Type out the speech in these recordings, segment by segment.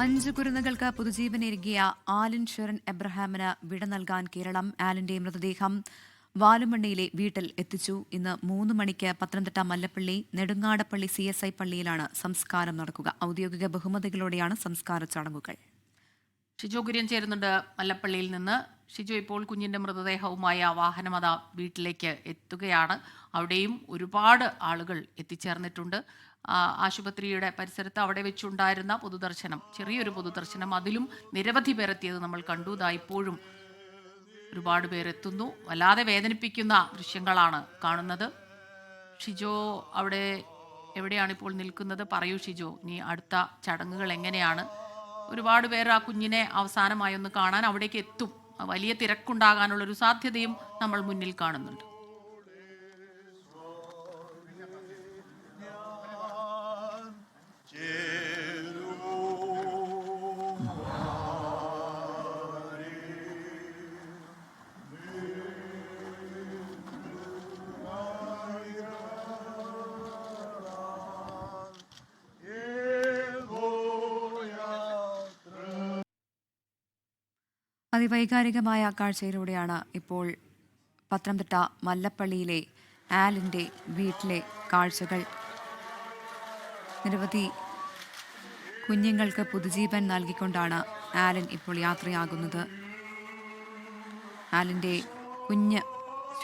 അഞ്ച് കുരുന്നുകൾക്ക് പുതുജീവനേകിയ ആലിൻ ഷെറിൻ എബ്രഹാമിന് വിട നൽകാൻ കേരളം ആലിന്റെ മൃതദേഹം വാലുമണ്ണിയിലെ വീട്ടിൽ എത്തിച്ചു. ഇന്ന് മൂന്ന് മണിക്ക് Pathanamthitta Mallappally Nedungadappally C S I പള്ളിയിലാണ് സംസ്കാരം നടക്കുക. ഔദ്യോഗിക ബഹുമതികളോടെയാണ് സംസ്കാര ചടങ്ങുകൾ. ഷിജോ കുര്യൻ ചേരുന്നുണ്ട് മല്ലപ്പള്ളിയിൽ നിന്ന്. ഷിജോ ഇപ്പോൾ കുഞ്ഞിന്റെ മൃതദേഹവുമായി ആ അതാ വീട്ടിലേക്ക് എത്തുകയാണ്. അവിടെയും ഒരുപാട് ആളുകൾ എത്തിച്ചേർന്നിട്ടുണ്ട്. ആശുപത്രിയുടെ പരിസരത്ത് അവിടെ വെച്ചുണ്ടായിരുന്ന പൊതുദർശനം ചെറിയൊരു പൊതുദർശനം അതിലും നിരവധി പേരെത്തിയത് നമ്മൾ കണ്ടു. ദാ ഇപ്പോഴും ഒരുപാട് പേരെത്തുന്നു. വല്ലാതെ വേദനിപ്പിക്കുന്ന ദൃശ്യങ്ങളാണ് കാണുന്നത്. ഷിജോ അവിടെ എവിടെയാണ് ഇപ്പോൾ നിൽക്കുന്നത്? പറയൂ ഷിജോ നീ അടുത്ത ചടങ്ങുകൾ എങ്ങനെയാണ്? ഒരുപാട് പേർ ആ കുഞ്ഞിനെ അവസാനമായി ഒന്ന് കാണാൻ അവിടേക്ക് എത്തും. വലിയ തിരക്കുണ്ടാകാനുള്ളൊരു സാധ്യതയും നമ്മൾ മുന്നിൽ കാണുന്നുണ്ട്. അതിവൈകാരികമായ കാഴ്ചയിലൂടെയാണ് ഇപ്പോൾ പത്തനംതിട്ട മല്ലപ്പള്ളിയിലെ ആലിന്റെ വീട്ടിലെ കാഴ്ചകൾ. നിരവധി കുഞ്ഞുങ്ങൾക്ക് പുതുജീവൻ നൽകിക്കൊണ്ടാണ് ആലൻ ഇപ്പോൾ യാത്രയാകുന്നത്. ആലിന്റെ കുഞ്ഞ്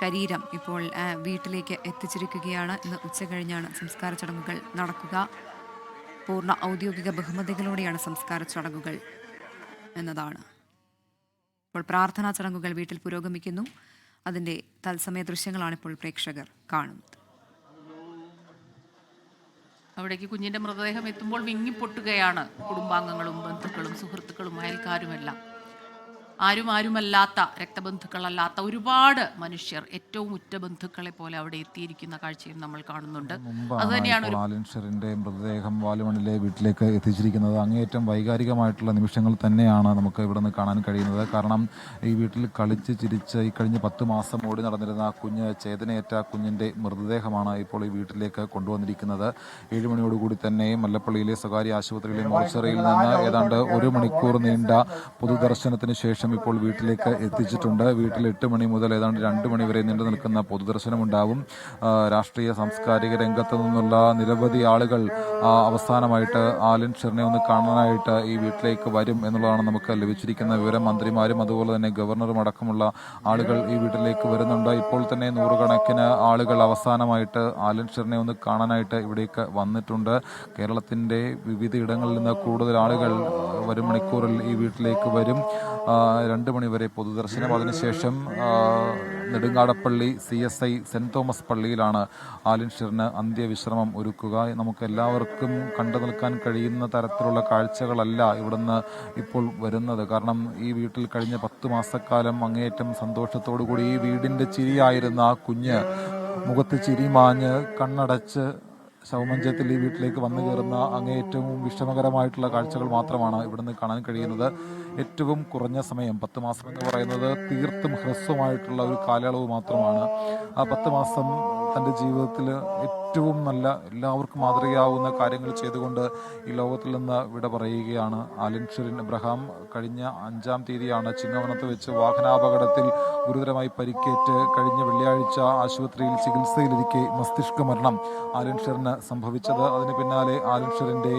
ശരീരം ഇപ്പോൾ വീട്ടിലേക്ക് എത്തിച്ചിരിക്കുകയാണ്. ഇന്ന് ഉച്ച കഴിഞ്ഞാണ് സംസ്കാര ചടങ്ങുകൾ നടക്കുക. പൂർണ ഔദ്യോഗിക ബഹുമതികളോടെയാണ് സംസ്കാര ചടങ്ങുകൾ എന്നതാണ്. ഇപ്പോൾ പ്രാർത്ഥനാ ചടങ്ങുകൾ വീട്ടിൽ പുരോഗമിക്കുന്നു. അതിന്റെ തത്സമയ ദൃശ്യങ്ങളാണ് ഇപ്പോൾ പ്രേക്ഷകർ കാണുന്നത്. അവിടേക്ക് കുഞ്ഞിന്റെ മൃതദേഹം എത്തുമ്പോൾ വിങ്ങിപ്പൊട്ടുകയാണ് കുടുംബാംഗങ്ങളും ബന്ധുക്കളും സുഹൃത്തുക്കളും അയൽക്കാരുമെല്ലാം. ആരും ആരുമല്ലാത്ത രക്തബന്ധുക്കളല്ലാത്ത ഒരുപാട് മനുഷ്യർ ഏറ്റവും ഉറ്റ ബന്ധുക്കളെ പോലെ അവിടെ എത്തിയിരിക്കുന്ന കാഴ്ചയും നമ്മൾ കാണുന്നുണ്ട്. അത് തന്നെയാണ് മൃതദേഹം വാലുമണിലെ വീട്ടിലേക്ക് എത്തിച്ചിരിക്കുന്നത്. അങ്ങേയറ്റം വൈകാരികമായിട്ടുള്ള നിമിഷങ്ങൾ തന്നെയാണ് നമുക്ക് ഇവിടെ നിന്ന് കാണാൻ കഴിയുന്നത്. കാരണം ഈ വീട്ടിൽ കളിച്ച് ചിരിച്ച് ഈ കഴിഞ്ഞ പത്ത് മാസം ഓടി നടന്നിരുന്ന ആ കുഞ്ഞ് ചേതനയേറ്റ കുഞ്ഞിന്റെ മൃതദേഹമാണ് ഇപ്പോൾ ഈ വീട്ടിലേക്ക് കൊണ്ടുവന്നിരിക്കുന്നത്. ഏഴുമണിയോടുകൂടി തന്നെ മല്ലപ്പള്ളിയിലെ സ്വകാര്യ ആശുപത്രിയിലെ മോർച്ചറിയിൽ നിന്ന് ഏതാണ്ട് ഒരു മണിക്കൂർ നീണ്ട പൊതുദർശനത്തിന് ശേഷം ഇപ്പോൾ വീട്ടിലേക്ക് എത്തിച്ചിട്ടുണ്ട്. വീട്ടിൽ എട്ട് മണി മുതൽ ഏതാണ്ട് രണ്ട് മണി വരെ നീണ്ടു നിൽക്കുന്ന പൊതുദർശനം ഉണ്ടാവും ആ, രാഷ്ട്രീയ സാംസ്കാരിക രംഗത്ത് നിന്നുള്ള നിരവധി ആളുകൾ അവസാനമായിട്ട് ആലിൻ ഷെറിനെ ഒന്ന് കാണാനായിട്ട് ഈ വീട്ടിലേക്ക് വരും എന്നുള്ളതാണ് നമുക്ക് ലഭിച്ചിരിക്കുന്ന വിവരം. മന്ത്രിമാരും അതുപോലെ തന്നെ ഗവർണറും അടക്കമുള്ള ആളുകൾ ഈ വീട്ടിലേക്ക് വരുന്നുണ്ട്. ഇപ്പോൾ തന്നെ നൂറുകണക്കിന് ആളുകൾ അവസാനമായിട്ട് ആലിൻ ഷെറിനെ ഒന്ന് കാണാനായിട്ട് ഇവിടേക്ക് വന്നിട്ടുണ്ട്. കേരളത്തിന്റെ വിവിധ ഇടങ്ങളിൽ നിന്ന് കൂടുതൽ ആളുകൾ വരും മണിക്കൂറിൽ ഈ വീട്ടിലേക്ക് വരും. രണ്ട് മണിവരെ പൊതുദർശനം. അതിനുശേഷം Nedungadappally C S I saint Thomas പള്ളിയിലാണ് ആലിൻ ഷിറിന് അന്ത്യവിശ്രമം ഒരുക്കുക. നമുക്ക് എല്ലാവർക്കും കണ്ടു നിൽക്കാൻ കഴിയുന്ന തരത്തിലുള്ള കാഴ്ചകളല്ല ഇവിടുന്ന് ഇപ്പോൾ വരുന്നത്. കാരണം ഈ വീട്ടിൽ കഴിഞ്ഞ പത്ത് മാസക്കാലം അങ്ങേയറ്റം സന്തോഷത്തോടു കൂടി ഈ വീടിന്റെ ചിരിയായിരുന്ന ആ കുഞ്ഞ് മുഖത്ത് ചിരി മാഞ്ഞ് കണ്ണടച്ച് ശവമഞ്ചത്തിൽ ഈ വീട്ടിലേക്ക് വന്നു കയറുന്ന അങ്ങേയറ്റവും വിഷമകരമായിട്ടുള്ള കാഴ്ചകൾ മാത്രമാണ് ഇവിടുന്ന് കാണാൻ കഴിയുന്നത്. ഏറ്റവും കുറഞ്ഞ സമയം പത്ത് മാസം എന്ന് പറയുന്നത് തീർത്തും ഹ്രസ്വമായിട്ടുള്ള ഒരു കാലയളവ് മാത്രമാണ്. ആ പത്ത് മാസം തന്റെ ജീവിതത്തിൽ ഏറ്റവും നല്ല എല്ലാവർക്കും മാതൃകയാവുന്ന കാര്യങ്ങൾ ചെയ്തുകൊണ്ട് ഈ ലോകത്തിൽ നിന്ന് വിട പറയുകയാണ് ആലിൻ ഷെറിൻ ഇബ്രഹാം. കഴിഞ്ഞ അഞ്ചാം തീയതിയാണ് ചിങ്ങവനത്ത് വെച്ച് വാഹനാപകടത്തിൽ ഗുരുതരമായി പരിക്കേറ്റ് കഴിഞ്ഞ വെള്ളിയാഴ്ച ആശുപത്രിയിൽ ചികിത്സയിലിരിക്കെ മസ്തിഷ്ക മരണം ആലിൻ ഷെറിന് സംഭവിച്ചത്. അതിന് പിന്നാലെ ആലിൻ ഷെറിന്റെ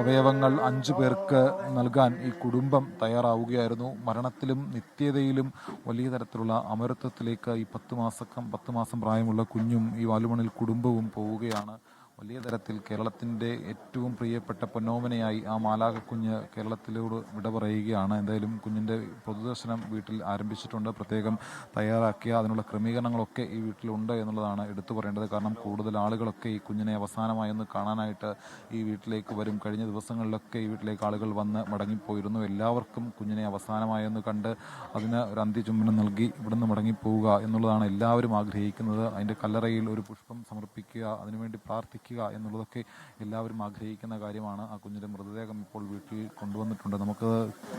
അവയവങ്ങൾ അഞ്ചു പേർക്ക് നൽകാൻ ഈ കുടുംബം തയ്യാറാവുകയായിരുന്നു. മരണത്തിലും നിത്യതയിലും വലിയ തരത്തിലുള്ള അമരത്വത്തിലേക്ക് ഈ പത്ത് മാസക്കം പത്ത് മാസം പ്രായമുള്ള കുഞ്ഞും ഈ വാലുമണിൽ കുടുംബവും പോവുകയാണ്. വലിയ തരത്തിൽ കേരളത്തിന്റെ ഏറ്റവും പ്രിയപ്പെട്ട പൊന്നോമനയായി ആ മാലാക കുഞ്ഞ് കേരളത്തിലോട് വിട പറയുകയാണ്. എന്തായാലും കുഞ്ഞിന്റെ പൊതുദർശനം വീട്ടിൽ ആരംഭിച്ചിട്ടുണ്ട്. പ്രത്യേകം തയ്യാറാക്കിയ അതിനുള്ള ക്രമീകരണങ്ങളൊക്കെ ഈ വീട്ടിലുണ്ട് എന്നുള്ളതാണ് എടുത്തു പറയേണ്ടത്. കാരണം കൂടുതൽ ആളുകളൊക്കെ ഈ കുഞ്ഞിനെ അവസാനമായി ഒന്ന് കാണാനായിട്ട് ഈ വീട്ടിലേക്ക് വരും. കഴിഞ്ഞ ദിവസങ്ങളിലൊക്കെ ഈ വീട്ടിലേക്ക് ആളുകൾ വന്ന് മടങ്ങിപ്പോയിരുന്നു. എല്ലാവർക്കും കുഞ്ഞിനെ അവസാനമായി ഒന്ന് കണ്ട് അതിന് ഒരു അന്ത്യചുംബനം നൽകി ഇവിടുന്ന് മടങ്ങിപ്പോവുക എന്നുള്ളതാണ് എല്ലാവരും ആഗ്രഹിക്കുന്നത്. അതിന്റെ കല്ലറയിൽ ഒരു പുഷ്പം സമർപ്പിക്കുക. അതിനുവേണ്ടി പ്രാർത്ഥിക്കുക. എന്നുള്ളതൊക്കെ എല്ലാവരും ആഗ്രഹിക്കുന്ന കാര്യമാണ്. ആ കുഞ്ഞിന്റെ മൃതദേഹം ഇപ്പോൾ വീട്ടിൽ കൊണ്ടുവന്നിട്ടുണ്ട്. നമുക്ക്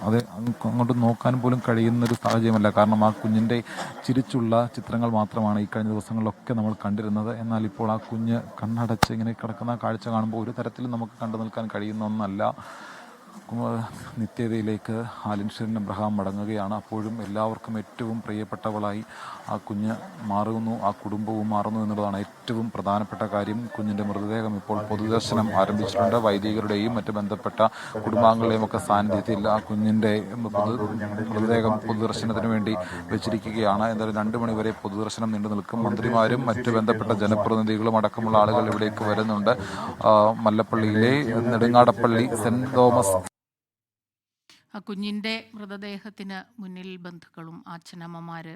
അത് അങ്ങോട്ട് നോക്കാൻ പോലും കഴിയുന്നൊരു സാഹചര്യമല്ല. കാരണം ആ കുഞ്ഞിന്റെ ചിരിച്ചുള്ള ചിത്രങ്ങൾ മാത്രമാണ് ഈ കഴിഞ്ഞ ദിവസങ്ങളിലൊക്കെ നമ്മൾ കണ്ടിരുന്നത്. എന്നാൽ ഇപ്പോൾ ആ കുഞ്ഞ് കണ്ണടച്ച് ഇങ്ങനെ കിടക്കുന്ന കാഴ്ച കാണുമ്പോൾ ഒരു തരത്തിലും നമുക്ക് കണ്ടു നിൽക്കാൻ കഴിയുന്ന ഒന്നല്ല. നിത്യതയിലേക്ക് ആലിൻ ഷെറിൻ അബ്രഹാം മടങ്ങുകയാണ്. അപ്പോഴും എല്ലാവർക്കും ഏറ്റവും പ്രിയപ്പെട്ടവളായി ആ കുഞ്ഞ് മാറുന്നു ആ കുടുംബവും മാറുന്നു എന്നുള്ളതാണ് ഏറ്റവും പ്രധാനപ്പെട്ട കാര്യം. കുഞ്ഞിന്റെ മൃതദേഹം ഇപ്പോൾ പൊതുദർശനം ആരംഭിച്ചിട്ടുണ്ട്. വൈദികരുടെയും മറ്റ് ബന്ധപ്പെട്ട കുടുംബാംഗങ്ങളുടെയും ഒക്കെ സാന്നിധ്യത്തിൽ ആ കുഞ്ഞിന്റെ മൃതദേഹം പൊതുദർശനത്തിന് വേണ്ടി വെച്ചിരിക്കുകയാണ്. എന്തായാലും രണ്ട് മണിവരെ പൊതുദർശനം നീണ്ടു നിൽക്കും. മന്ത്രിമാരും മറ്റ് ബന്ധപ്പെട്ട ജനപ്രതിനിധികളും അടക്കമുള്ള ആളുകൾ ഇവിടേക്ക് വരുന്നുണ്ട്. മല്ലപ്പള്ളിയിലെ നെടുങ്ങാടപ്പള്ളി സെന്റ് തോമസ് ആ കുഞ്ഞിന്റെ മൃതദേഹത്തിന് മുന്നിൽ ബന്ധുക്കളും അച്ഛനമ്മമാർ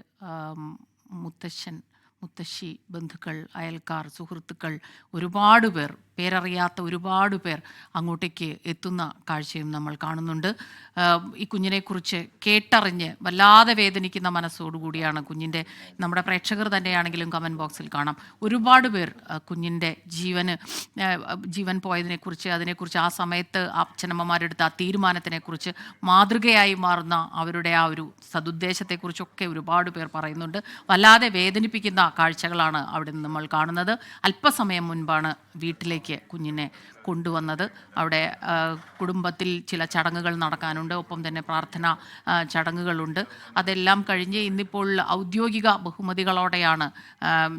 മുത്തശ്ശൻ മുത്തശ്ശി ബന്ധുക്കൾ അയൽക്കാർ സുഹൃത്തുക്കൾ ഒരുപാട് പേർ പേരറിയാത്ത ഒരുപാട് പേർ അങ്ങോട്ടേക്ക് എത്തുന്ന കാഴ്ചയും നമ്മൾ കാണുന്നുണ്ട്. ഈ കുഞ്ഞിനെക്കുറിച്ച് കേട്ടറിഞ്ഞ് വല്ലാതെ വേദനിക്കുന്ന മനസ്സോടുകൂടിയാണ് കുഞ്ഞിന്റെ നമ്മുടെ പ്രേക്ഷകർ തന്നെയാണെങ്കിലും കമന്റ് ബോക്സിൽ കാണാം. ഒരുപാട് പേർ കുഞ്ഞിന്റെ ജീവന് ജീവൻ പോയതിനെക്കുറിച്ച് അതിനെക്കുറിച്ച് ആ സമയത്ത് അച്ഛനമ്മമാരെടുത്ത ആ തീരുമാനത്തിനെക്കുറിച്ച് മാതൃകയായി മാറുന്ന അവരുടെ ആ ഒരു സതുദ്ദേശത്തെക്കുറിച്ചൊക്കെ ഒരുപാട് പേർ പറയുന്നുണ്ട്. വല്ലാതെ വേദനിപ്പിക്കുന്ന കാഴ്ചകളാണ് അവിടെ നിന്ന് നമ്മൾ കാണുന്നത്. അല്പസമയം മുൻപാണ് വീട്ടിലേക്ക് കുഞ്ഞിനെ കൊണ്ടുവന്നത്. അവിടെ കുടുംബത്തിൽ ചില ചടങ്ങുകൾ നടക്കാനുണ്ട്. ഒപ്പം തന്നെ പ്രാർത്ഥന ചടങ്ങുകളുണ്ട്. അതെല്ലാം കഴിഞ്ഞ് ഇന്നിപ്പോൾ ഔദ്യോഗിക ബഹുമതികളോടെയാണ്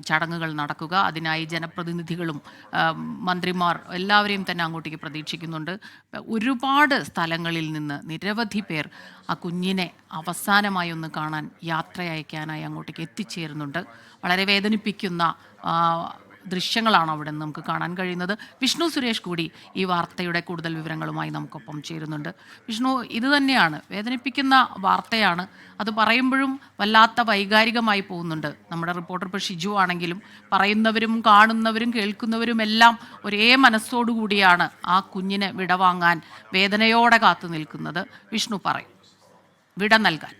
ചടങ്ങുകൾ നടക്കുക. അതിനായി ജനപ്രതിനിധികളും മന്ത്രിമാർ എല്ലാവരെയും തന്നെ അങ്ങോട്ടേക്ക് പ്രതീക്ഷിക്കുന്നുണ്ട്. ഒരുപാട് സ്ഥലങ്ങളിൽ നിന്ന് നിരവധി പേർ ആ കുഞ്ഞിനെ അവസാനമായി ഒന്ന് കാണാൻ യാത്ര അയക്കാനായി അങ്ങോട്ടേക്ക് എത്തിച്ചേരുന്നുണ്ട്. വളരെ വേദനിപ്പിക്കുന്ന ദൃശ്യങ്ങളാണ് അവിടെ നിന്ന് നമുക്ക് കാണാൻ കഴിയുന്നത്. വിഷ്ണു സുരേഷ് കൂടി ഈ വാർത്തയുടെ കൂടുതൽ വിവരങ്ങളുമായി നമുക്കൊപ്പം ചേരുന്നുണ്ട്. വിഷ്ണു ഇത് തന്നെയാണ്. വേദനിപ്പിക്കുന്ന വാർത്തയാണ്. അത് പറയുമ്പോഴും വല്ലാത്ത വൈകാരികമായി പോകുന്നുണ്ട്. നമ്മുടെ റിപ്പോർട്ടർ ഇപ്പോൾ ഷിജു ആണെങ്കിലും പറയുന്നവരും കാണുന്നവരും കേൾക്കുന്നവരും എല്ലാം ഒരേ മനസ്സോടുകൂടിയാണ് ആ കുഞ്ഞിനെ വിടവാങ്ങാൻ വേദനയോടെ കാത്തു നിൽക്കുന്നത്. വിഷ്ണു പറയും വിട നൽകാൻ.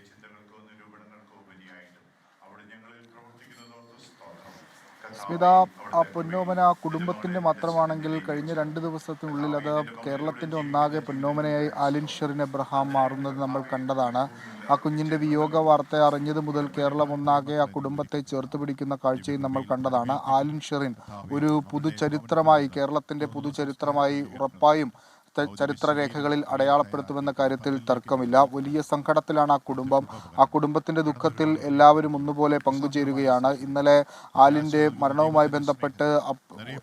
സ്മിത ആ പൊന്നോമന കുടുംബത്തിന്റെ മാത്രമാണെങ്കിൽ കഴിഞ്ഞ രണ്ട് ദിവസത്തിനുള്ളിൽ അത് കേരളത്തിന്റെ ഒന്നാകെ പൊന്നോമനയായി ആലിൻ ഷെറിൻ എബ്രഹാം മാറുന്നത് നമ്മൾ കണ്ടതാണ്. ആ കുഞ്ഞിന്റെ വിയോഗ വാർത്ത അറിഞ്ഞത് മുതൽ കേരളം ഒന്നാകെ ആ കുടുംബത്തെ ചേർത്ത് പിടിക്കുന്ന കാഴ്ചയും നമ്മൾ കണ്ടതാണ്. ആലിൻ ഷെറിൻ ഒരു പുതുചരിത്രമായി കേരളത്തിന്റെ പുതുചരിത്രമായി ഉറപ്പായും ചരിത്രരേഖകളിൽ അടയാളപ്പെടുത്തുമെന്ന കാര്യത്തിൽ തർക്കമില്ല. വലിയ സങ്കടത്തിലാണ് ആ കുടുംബം. ആ കുടുംബത്തിന്റെ ദുഃഖത്തിൽ എല്ലാവരും ഒന്നുപോലെ പങ്കുചേരുകയാണ്. ഇന്നലെ ആലിന്റെ മരണവുമായി ബന്ധപ്പെട്ട്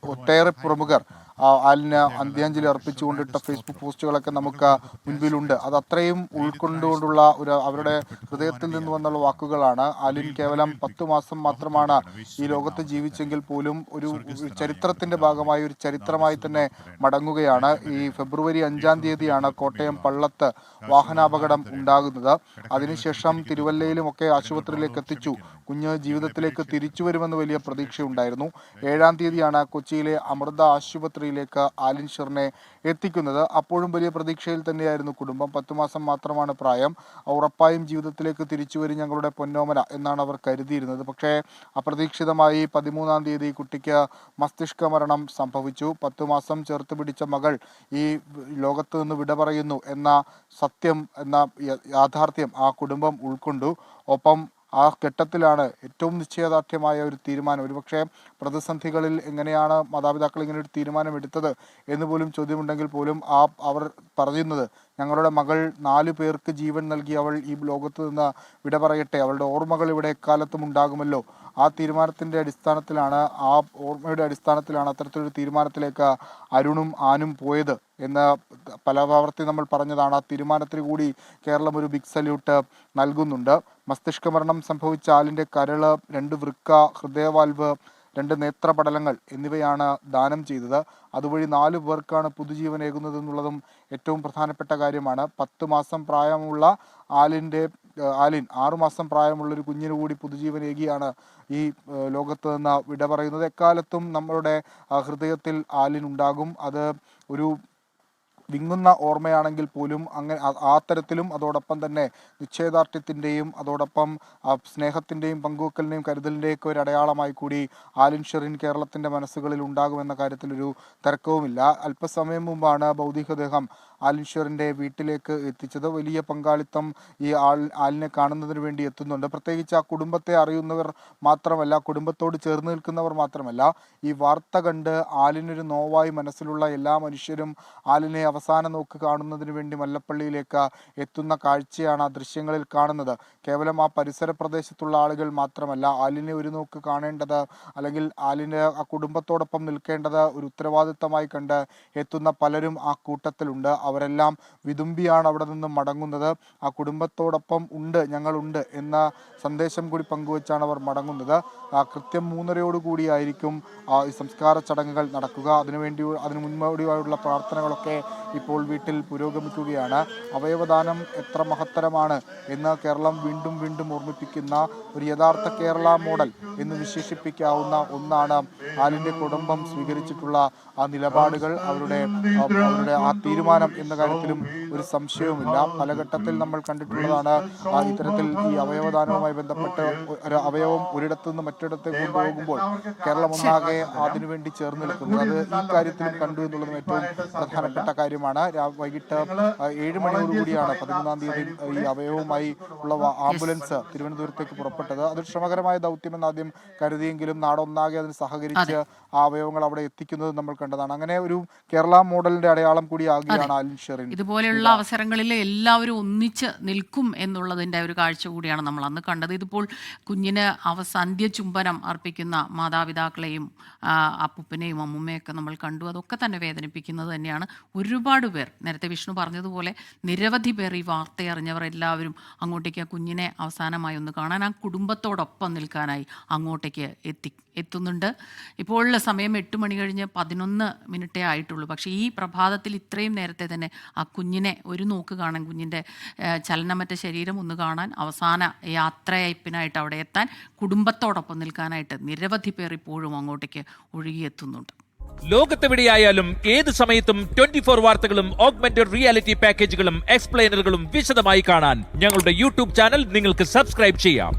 ഒട്ടേറെ പ്രമുഖർ ആലിന് അന്ത്യാഞ്ജലി അർപ്പിച്ചുകൊണ്ടിട്ട ഫേസ്ബുക്ക് പോസ്റ്റുകളൊക്കെ നമുക്ക് മുൻപിലുണ്ട്. അത് അത്രയും ഉൾക്കൊണ്ടുകൊണ്ടുള്ള ഒരു അവരുടെ ഹൃദയത്തിൽ നിന്ന് വന്നുള്ള വാക്കുകളാണ്. ആലിൻ കേവലം പത്തു മാസം മാത്രമാണ് ഈ ലോകത്ത് ജീവിച്ചെങ്കിൽ പോലും ഒരു ചരിത്രത്തിന്റെ ഭാഗമായി ഒരു ചരിത്രമായി തന്നെ മടങ്ങുകയാണ്. ഈ ഫെബ്രുവരി അഞ്ചാം തീയതിയാണ് കോട്ടയം പള്ളത്ത് വാഹനാപകടം ഉണ്ടാകുന്നത്. അതിനുശേഷം തിരുവല്ലയിലും ഒക്കെ ആശുപത്രിയിലേക്ക് എത്തിച്ചു. കുഞ്ഞ് ജീവിതത്തിലേക്ക് തിരിച്ചു വരുമെന്ന് വലിയ പ്രതീക്ഷയുണ്ടായിരുന്നു. ഏഴാം തീയതിയാണ് കൊച്ചിയിലെ അമൃത ആശുപത്രിയിലേക്ക് ആലിൻ ഷെറിനെ എത്തിക്കുന്നത് അപ്പോഴും വലിയ പ്രതീക്ഷയിൽ തന്നെയായിരുന്നു. കുടുംബം പത്തു മാസം മാത്രമാണ് പ്രായം. ഉറപ്പായും ജീവിതത്തിലേക്ക് തിരിച്ചു വരും ഞങ്ങളുടെ പൊന്നോമന എന്നാണ് അവർ കരുതിയിരുന്നത്. പക്ഷേ അപ്രതീക്ഷിതമായി പതിമൂന്നാം തീയതി കുട്ടിക്ക് മസ്തിഷ്ക മരണം സംഭവിച്ചു. പത്തു മാസം ചേർത്ത് പിടിച്ച മകൾ ഈ ലോകത്ത് നിന്ന് വിട പറയുന്നു എന്ന സത്യം എന്ന യാഥാർത്ഥ്യം ആ കുടുംബം ഉൾക്കൊണ്ടു. ഒപ്പം ആ ഘട്ടത്തിലാണ് ഏറ്റവും നിശ്ചയദാർഢ്യമായ ഒരു തീരുമാനം. ഒരുപക്ഷെ പ്രതിസന്ധികളിൽ എങ്ങനെയാണ് മാതാപിതാക്കൾ ഇങ്ങനെ ഒരു തീരുമാനം എടുത്തത് എന്ന് പോലും ചോദ്യമുണ്ടെങ്കിൽ പോലും ആ അവർ പറയുന്നത് ഞങ്ങളുടെ മകൾ നാലു പേർക്ക് ജീവൻ നൽകി അവൾ ഈ ലോകത്ത് നിന്ന് വിട പറയട്ടെ. അവളുടെ ഓർമ്മകൾ ഇവിടെ എക്കാലത്തും ഉണ്ടാകുമല്ലോ. ആ തീരുമാനത്തിന്റെ അടിസ്ഥാനത്തിലാണ് ആ ഓർമ്മയുടെ അടിസ്ഥാനത്തിലാണ് അത്തരത്തിലൊരു തീരുമാനത്തിലേക്ക് അരുണും ആനും പോയത് എന്ന് പല ആവർത്തി നമ്മൾ പറഞ്ഞതാണ്. ആ തീരുമാനത്തിന് കൂടി കേരളം ഒരു ബിഗ് സല്യൂട്ട് നൽകുന്നുണ്ട്. മസ്തിഷ്ക മരണം സംഭവിച്ച ആലിന്റെ കരൾ രണ്ട് വൃക്ക ഹൃദയവാൽവ് രണ്ട് നേത്രപടലങ്ങൾ എന്നിവയാണ് ദാനം ചെയ്തത്. അതുവഴി നാല് പേർക്കാണ് പുതുജീവനേകുന്നതെന്നുള്ളതും ഏറ്റവും പ്രധാനപ്പെട്ട കാര്യമാണ്. പത്ത് മാസം പ്രായമുള്ള ആലിന്റെ ആലിൻ ആറുമാസം പ്രായമുള്ള ഒരു കുഞ്ഞിന് കൂടി പുതുജീവനേകിയാണ് ഈ ലോകത്ത് നിന്ന് വിട പറയുന്നത്. എക്കാലത്തും നമ്മളുടെ ഹൃദയത്തിൽ ആലിൻ ഉണ്ടാകും. അത് ഒരു വിങ്ങുന്ന ഓർമ്മയാണെങ്കിൽ പോലും അങ്ങനെ ആ- തരത്തിലും അതോടൊപ്പം തന്നെ നിശ്ചയദാർഢ്യത്തിന്റെയും അതോടൊപ്പം സ്നേഹത്തിന്റെയും പങ്കുവെക്കലിന്റെയും കരുതലിന്റെയൊക്കെ ഒരു അടയാളമായി കൂടി ആലിൻ ഷെറിൻ കേരളത്തിന്റെ മനസ്സുകളിൽ ഉണ്ടാകുമെന്ന കാര്യത്തിലൊരു തർക്കവുമില്ല. അല്പസമയം മുമ്പാണ് ഭൗതികദേഹം ആലിൻഷറിന്റെ വീട്ടിലേക്ക് എത്തിച്ചത് വലിയ പങ്കാളിത്തം ഈ ആൾ ആലിനെ കാണുന്നതിന് വേണ്ടി എത്തുന്നുണ്ട്. പ്രത്യേകിച്ച് ആ കുടുംബത്തെ അറിയുന്നവർ മാത്രമല്ല കുടുംബത്തോട് ചേർന്ന് നിൽക്കുന്നവർ മാത്രമല്ല ഈ വാർത്ത കണ്ട് ആലിനൊരു നോവായി മനസ്സിലുള്ള എല്ലാ മനുഷ്യരും ആലിനെ അവസാന നോക്ക് കാണുന്നതിന് വേണ്ടി മല്ലപ്പള്ളിയിലേക്ക് എത്തുന്ന കാഴ്ചയാണ് ആ ദൃശ്യങ്ങളിൽ കാണുന്നത്. കേവലം ആ പരിസര പ്രദേശത്തുള്ള ആളുകൾ മാത്രമല്ല ആലിനെ ഒരു നോക്ക് കാണേണ്ടത് അല്ലെങ്കിൽ ആലിന് ആ കുടുംബത്തോടൊപ്പം നിൽക്കേണ്ടത് ഒരു ഉത്തരവാദിത്തമായി കണ്ട് എത്തുന്ന പലരും ആ കൂട്ടത്തിലുണ്ട്. അവരെല്ലാം വിതുമ്പിയാണ് അവിടെ നിന്ന് മടങ്ങുന്നത്. ആ കുടുംബത്തോടൊപ്പം ഉണ്ട് ഞങ്ങളുണ്ട് എന്ന സന്ദേശം കൂടി പങ്കുവച്ചാണ് അവർ മടങ്ങുന്നത്. ആ കൃത്യം മൂന്നരയോടുകൂടിയായിരിക്കും ആ ഈ സംസ്കാര ചടങ്ങുകൾ നടക്കുക. അതിനുവേണ്ടി അതിനു മുൻപോടിയായുള്ള പ്രാർത്ഥനകളൊക്കെ ഇപ്പോൾ വീട്ടിൽ പുരോഗമിക്കുകയാണ്. അവയവദാനം എത്ര മഹത്തരമാണ് എന്ന് കേരളം വീണ്ടും വീണ്ടും ഓർമ്മിപ്പിക്കുന്ന ഒരു യഥാർത്ഥ കേരള മോഡൽ എന്ന് വിശേഷിപ്പിക്കാവുന്ന ഒന്നാണ് ആലിന്റെ കുടുംബം സ്വീകരിച്ചിട്ടുള്ള ആ നിലപാടുകൾ അവരുടെ അവരുടെ ആ തീരുമാനം എന്ന കാര്യത്തിലും ഒരു സംശയവുമില്ല. പല ഘട്ടത്തിൽ നമ്മൾ കണ്ടിട്ടുള്ളതാണ് ആ, ഇത്തരത്തിൽ ഈ അവയവദാനവുമായി ബന്ധപ്പെട്ട് ഒരു അവയവം ഒരിടത്തു നിന്ന് മറ്റൊരിടത്തേക്ക് കൊണ്ടുപോകുമ്പോൾ കേരളം ഒന്നാകെ അതിനുവേണ്ടി ചേർന്ന് നിൽക്കുന്നത്. അത് ഈ കാര്യത്തിലും കണ്ടു എന്നുള്ളതും ഏറ്റവും പ്രധാനപ്പെട്ട കാര്യമാണ്. വൈകിട്ട് ഏഴ് മണിയോടുകൂടിയാണ് പതിമൂന്നാം തീയതി ഈ അവയവവുമായി ഉള്ള ആംബുലൻസ് തിരുവനന്തപുരത്തേക്ക് പുറപ്പെട്ടത്. അതൊരു ശ്രമകരമായ ദൗത്യമെന്ന് ആദ്യം കരുതിയെങ്കിലും നാടൊന്നാകെ അതിന് സഹകരിച്ച് ആ അവയവങ്ങൾ അവിടെ എത്തിക്കുന്നത് നമ്മൾ കണ്ടതാണ്. അങ്ങനെ ഒരു കേരള മോഡലിന്റെ അടയാളം കൂടി ആകുകയാണ് ഇതുപോലെയുള്ള അവസരങ്ങളിൽ എല്ലാവരും ഒന്നിച്ച് നിൽക്കും എന്നുള്ളതിന്റെ ഒരു കാഴ്ച കൂടിയാണ് നമ്മൾ അന്ന് കണ്ടത്. ഇതിപ്പോൾ കുഞ്ഞിന് അവസന്ധ്യ അന്ത്യചുംബനം അർപ്പിക്കുന്ന മാതാപിതാക്കളെയും അപ്പുപ്പനെയും അമ്മുമ്മയൊക്കെ നമ്മൾ കണ്ടു. അതൊക്കെ തന്നെ വേദനിപ്പിക്കുന്നത് തന്നെയാണ്. ഒരുപാട് പേർ നേരത്തെ വിഷ്ണു പറഞ്ഞതുപോലെ നിരവധി പേർ ഈ വാർത്ത അറിഞ്ഞവർ എല്ലാവരും അങ്ങോട്ടേക്ക് ആ കുഞ്ഞിനെ അവസാനമായി ഒന്ന് കാണാൻ ആ കുടുംബത്തോടൊപ്പം നിൽക്കാനായി അങ്ങോട്ടേക്ക് എത്തി എത്തുന്നുണ്ട്. ഇപ്പോഴുള്ള സമയം എട്ട് മണി കഴിഞ്ഞ് പതിനൊന്ന് മിനിറ്റേ ആയിട്ടുള്ളൂ. പക്ഷേ ഈ പ്രഭാതത്തിൽ ഇത്രയും നേരത്തെ തന്നെ ആ കുഞ്ഞിനെ ഒരു നോക്ക് കാണാൻ കുഞ്ഞിന്റെ ചലനമറ്റ ശരീരം ഒന്ന് കാണാൻ അവസാന യാത്രയപ്പിനായിട്ട് അവിടെ എത്താൻ കുടുംബത്തോടൊപ്പം നിൽക്കാനായിട്ട് നിരവധി പേർ ഇപ്പോഴും അങ്ങോട്ടേക്ക് ഒഴുകിയെത്തുന്നുണ്ട്. ലോകത്തെവിടെയായാലും ഏത് സമയത്തും ട്വന്റി ഫോർ വാർത്തകളും ഓഗ്മെന്റഡ് റിയാലിറ്റി പാക്കേജുകളും എക്സ്പ്ലെയിനറുകളും വിശദമായി കാണാൻ ഞങ്ങളുടെ യൂട്യൂബ് ചാനൽ നിങ്ങൾക്ക് സബ്സ്ക്രൈബ് ചെയ്യാം.